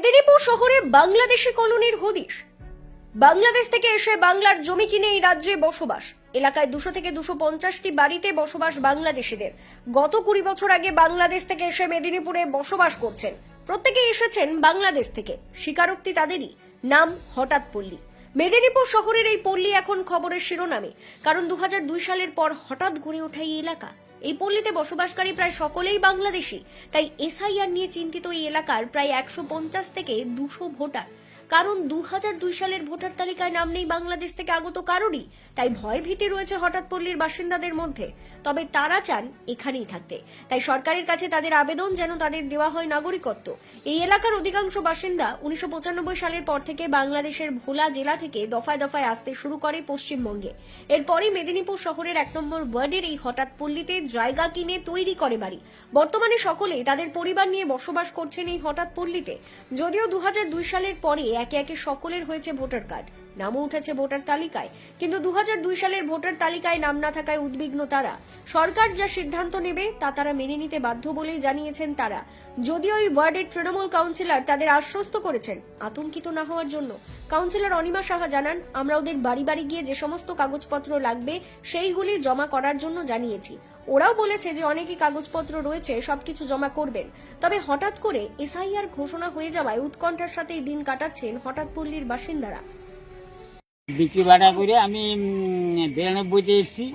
মেদিনীপুর শহরে বাংলাদেশি কলোনির হদিশ। বাংলাদেশ থেকে এসে বাংলার জমি কিনে এই রাজ্যে বসবাস। এলাকায় দুশো থেকে দুশো পঞ্চাশটি বাড়িতে বসবাস বাংলাদেশিদের। গত কুড়ি বছর আগে বাংলাদেশ থেকে এসে মেদিনীপুরে বসবাস করছেন। প্রত্যেকে এসেছেন বাংলাদেশ থেকে। স্বীকারোক্তি তাদেরই। নাম হঠাৎ পল্লী। মেদিনীপুর শহরের এই পল্লী এখন খবরের শিরোনামে, কারণ দু হাজার দুই সালের পর হঠাৎ গড়ে ওঠা এই এলাকা। এই পল্লীতে বসবাসকারী প্রায় সকলেই বাংলাদেশি, তাই এসআইআর নিয়ে চিন্তিত এই এলাকার প্রায় একশো পঞ্চাশ থেকে দুশো ভোটার। কারণ দু সালের ভোটার তালিকায় নাম নেই বাংলাদেশ থেকে আগত কারোরই। তাই ভয় ভীতি রয়েছে হঠাৎ পল্লীর বাসিন্দাদের মধ্যে। তবে তারা চান এখানেই থাকতে। তাই সরকারের কাছে তাদের আবেদন যেন তাদের দেওয়া হয় নাগরিকত্ব। এই এলাকার অধিকাংশ বাসিন্দা উনিশশো পঁচানব্বই সালের পর থেকে বাংলাদেশের ভোলা জেলা থেকে দফায় দফায় আসতে শুরু করে পশ্চিমবঙ্গে। এরপরই মেদিনীপুর শহরের এক নম্বর ওয়ার্ডের এই হঠাৎ পল্লীতে জায়গা কিনে তৈরি করে বাড়ি। বর্তমানে সকলেই তাদের পরিবার নিয়ে বসবাস করছেন এই হঠাৎ পল্লীতে। যদিও দু হাজার দুই সালের পরে একে একে সকলের হয়েছে ভোটার কার্ড। নামও উঠেছে ভোটার তালিকায়। কিন্তু দু হাজার দুই সালের ভোটার তালিকায় নাম না থাকায় উদ্বিগ্ন তারা। সরকার যা সিদ্ধান্ত নেবে তা তারা মেনে নিতে বাধ্য বলেই জানিয়েছেন তারা। যদিও এই ওয়ার্ডের তৃণমূল কাউন্সিলর তাদের আশ্বস্ত করেছেন আতঙ্কিত না হওয়ার জন্য। কাউন্সিলর অনিমা সাহা জানান, আমরা ওদের বাড়ি বাড়ি গিয়ে যে সমস্ত কাগজপত্র লাগবে সেইগুলি জমা করার জন্য জানিয়েছি। ওরাও বলেছে যে অনেকই কাগজপত্র রয়েছে, সবকিছু জমা করবেন। তবে হঠাৎ করে এসআইআর ঘোষণা হয়ে যাওয়ায় উৎকণ্ঠার সাথে দিন কাটাচ্ছেন হঠাৎ পল্লীর বাসিন্দারা। বিক্রি বাটা করে আমি বিরানব্বইতে এসেছি।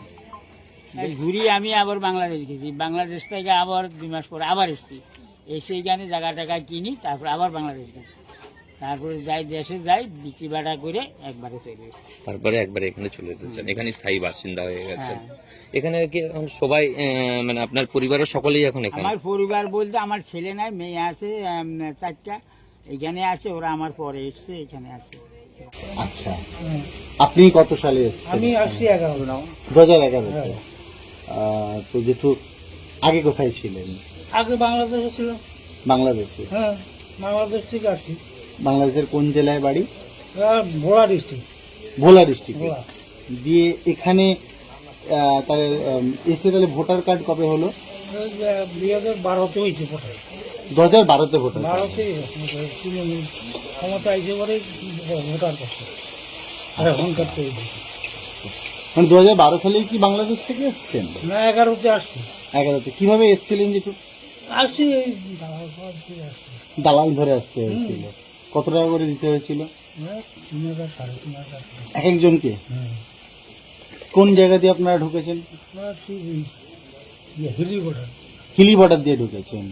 ঘুরি আমি আবার বাংলাদেশ গেছি। বাংলাদেশ থেকে আবার দুই মাস পরে আবার এসেছি। এসে এখানে জায়গা টাকা কিনি, তারপর আবার বাংলাদেশ গেছি। তারপরে যাই দেশে যাই বিক্রি বাটা করে একবারে চলে তারপরে একবার এখানে চলে এসেছেন। এখানে স্থায়ী বাসিন্দা হয়ে গেছেন। হ্যাঁ। এখানে কি এখন সবাই মানে আপনার পরিবারের সকলেই এখন এখানে? আমার পরিবার বলতে আমার ছেলে নাই মেয়ে আছে চারটা। এখানে আছে ওরা আমার পরে এসছে এখানে আছে। আচ্ছা। আপনি কত সালে এসেছেন আমি আসছি এগারো দু হাজার এগারোতে তো। যেহেতু আগে কোথায় ছিলেন? আগে বাংলাদেশে ছিল বাংলাদেশে? হ্যাঁ বাংলাদেশ থেকে আসছি। বাংলাদেশের কোন জেলায় বাড়ি? ভোলা ডিস্ট্রিক্ট ভোলা ডিস্ট্রিক্ট দিয়ে এখানে তাহলে এসে তাহলে ভোটার কার্ড কবে হলো? দুই হাজার বারোতে হয়েছে কোথায় দু হাজার বারোতে ভোটার বারোতে ক্ষমতা এসে পরে ভোটার করছে আর এখনকার তো মানে দু হাজার বারো সালেই কি বাংলাদেশ থেকে এসেছেন? না এগারোতে আসছি। এগারোতে। কীভাবে এসেছিলেন যে আসছি দালাল ধরে আসতে হয়েছিল। কত টাকা করে দিতে হয়েছিল? হ্যাঁ, তিন হাজার সাড়ে তিন হাজার। এক একজনকে? কোন জায়গা দিয়ে আপনারা ঢুকেছেন? আসছি ইয়ে, হিলি বর্ডার। দিয়ে ঢুকেছেন।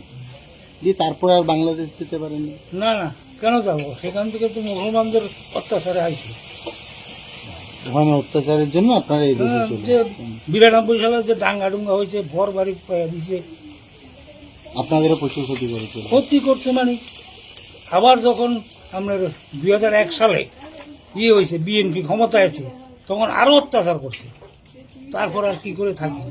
দিয়ে তারপরে আর বাংলাদেশ যেতে পারেন না না কেন যাব? সেখান থেকে তো মুসলমানদের অত্যাচারে আইছি। ওখানে অত্যাচারের জন্য আপনারা এই দেশে চলে। বিরানব্বই সালে যে ডাঙ্গা ডুঙ্গা হয়েছে ভর বাড়ি পাইয়া দিছে। আপনাদেরও প্রচুর ক্ষতি করেছিল ক্ষতি করছে মানে? আবার যখন আপনার দু হাজার এক সালে ইয়ে হয়েছে, বিএনপি ক্ষমতায় আছে, তখন আরও অত্যাচার করছে। তারপর আর কি করে থাকি